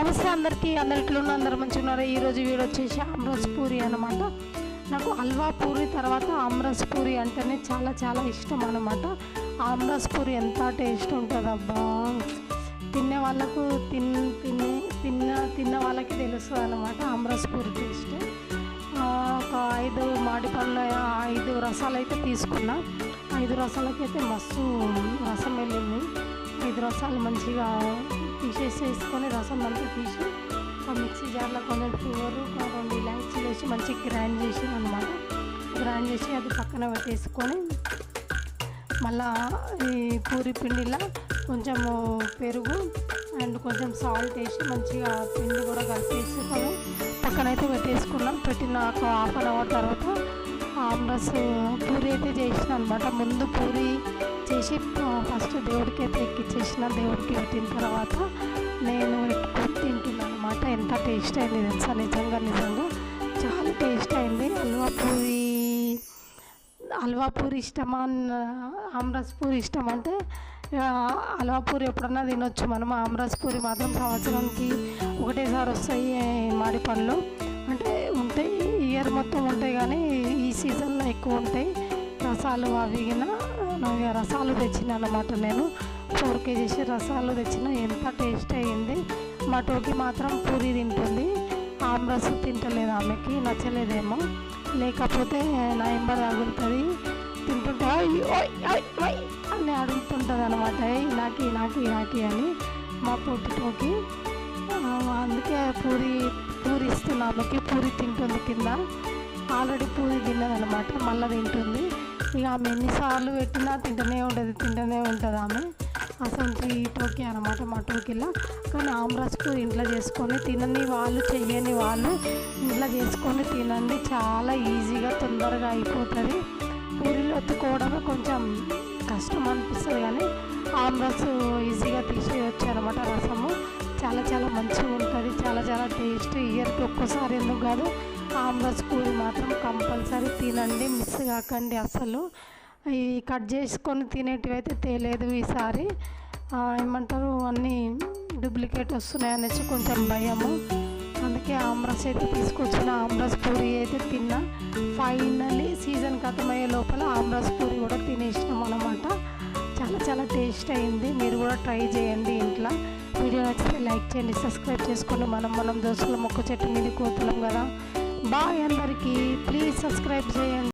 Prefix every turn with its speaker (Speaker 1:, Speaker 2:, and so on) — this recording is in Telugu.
Speaker 1: నమస్తే అందరికీ అందరిట్లో ఉన్న అందరు మంచిగా ఉన్నారు? ఈరోజు వీడియో వచ్చేసి ఆమ్రస్ పూరి అనమాట నాకు హల్వా పూరి తర్వాత ఆమ్రస్ పూరి అంటేనే చాలా చాలా ఇష్టం అనమాట ఆమ్రస్ పూరి ఎంత టేస్ట్ ఉంటుంది అబ్బా తినే వాళ్ళకు తిన్ తినే తిన్న తిన్న వాళ్ళకి తెలుస్తుంది అనమాట ఆమ్రస్ పూరి టేస్ట్. ఒక ఐదు మాడి పండ్ల ఐదు రసాలు అయితే తీసుకున్నా. ఐదు రసాలకైతే మస్తు రసం వెళ్ళింది. ఐదు రసాలు మంచిగా తీసేసేసుకొని రసం అంతా తీసి ఆ మిక్సీ జార్లో కొంచెం షుగర్ రెండు ఇలాచీలు వేసి మంచిగా గ్రైండ్ చేసి అనమాట గ్రైండ్ చేసి అది పక్కన పెట్టేసుకొని మళ్ళా ఈ పూరి పిండిలో కొంచెము పెరుగు అండ్ కొంచెం సాల్ట్ వేసి మంచిగా పిండి కూడా కలిపేసుకొని పక్కనైతే పెట్టేసుకున్నాం. పెట్టిన ఒక హాఫ్ అన్ అవర్ తర్వాత ఆమ్రస్ పూరి అయితే చేసిన అనమాట ముందు పూరి చేసి ఫస్ట్ దేవుడికి అయితే ఎక్కిచ్చేసిన దేవుడికి పెట్టిన తర్వాత నేను తింటున్నాను అనమాట ఎంత టేస్ట్ అయింది తెలుసా? నిజంగా నిజంగా. చాలా టేస్ట్ అయింది. హల్వా పూరి హల్వా పూరి ఇష్టమా ఆమ్రస్ పూరి ఇష్టం అంటే హల్వా పూరి ఎప్పుడన్నా తినొచ్చు మనం. ఆమ్రస్ పూరి మాత్రం సంవత్సరానికి ఒకటేసారి వస్తాయి మాడి పండ్లు. అంటే ఉంటాయి ఇయర్ మొత్తం ఉంటాయి కానీ ఈ సీజన్లో ఎక్కువ ఉంటాయి. రసాలు అవిగిన రసాలు తెచ్చిన అనమాట నేను. ఫోర్ కేజీస్ రసాలు తెచ్చిన ఎంత టేస్ట్ అయ్యింది. మా టోకి మాత్రం పూరి తింటుంది. ఆమ్రస్ తింటలేదు ఆమెకి నచ్చలేదేమో. లేకపోతే నా ఎంబర్ తగులుతుంది తింటుంటే అని అడుగుతుంటుంది అనమాట నాకి నాకి నాకి అని మా పొట్టుటోకి అందుకే పూరి పూరి ఇస్తున్నా ఆమెకి పూరి తింటుంది కింద. ఆల్రెడీ పూరి తిన్నదనమాట మళ్ళీ తింటుంది. ఇక ఆమె ఎన్నిసార్లు పెట్టినా తింటూనే ఉంటుంది తింటూనే ఉంటుంది ఆమె. అసలు ఈ టోకీ అనమాట మా టోకీలో కానీ ఆమ్రస్కు ఇంట్లో చేసుకొని తినని వాళ్ళు చెయ్యని వాళ్ళు ఇంట్లో చేసుకొని తినండి. చాలా ఈజీగా తొందరగా అయిపోతుంది. పూరీలు ఎత్తుకోవడమే కొంచెం కష్టం అనిపిస్తుంది కానీ ఆమ్రస్ ఈజీగా తీసేయచ్చు అనమాట రసము. చాలా చాలా మంచిగా ఉంటుంది చాలా చాలా టేస్ట్. ఇయర్కి ఒక్కసారి ఎందుకు కాదు ఆమ్రస్ పూరి మాత్రం కంపల్సరీ తినండి మిస్ కాకండి అసలు. ఈ కట్ చేసుకొని తినేటివి అయితే తేలేదు ఈసారి. ఏమంటారు అన్నీ డూప్లికేట్ వస్తున్నాయి అనేసి కొంచెం భయము. అందుకే ఆమ్రస్ అయితే తీసుకొచ్చిన ఆమ్రస్ పూరి అయితే తిన్నా. ఫైనల్లీ సీజన్ ఖతమయ్యే లోపల ఆమ్రస్ పూరి కూడా తినేసినాం అనమాట చాలా చాలా టేస్ట్ అయింది. మీరు కూడా ట్రై చేయండి ఇంట్లో. వీడియో నచ్చితే లైక్ చేయండి సబ్స్క్రైబ్ చేసుకోండి. మనం మనం దోస్తుల మొక్క చెట్టు మీద కోతులం కదా. బాయ్ అందరికీ. ప్లీజ్ సబ్స్క్రైబ్ చేయండి.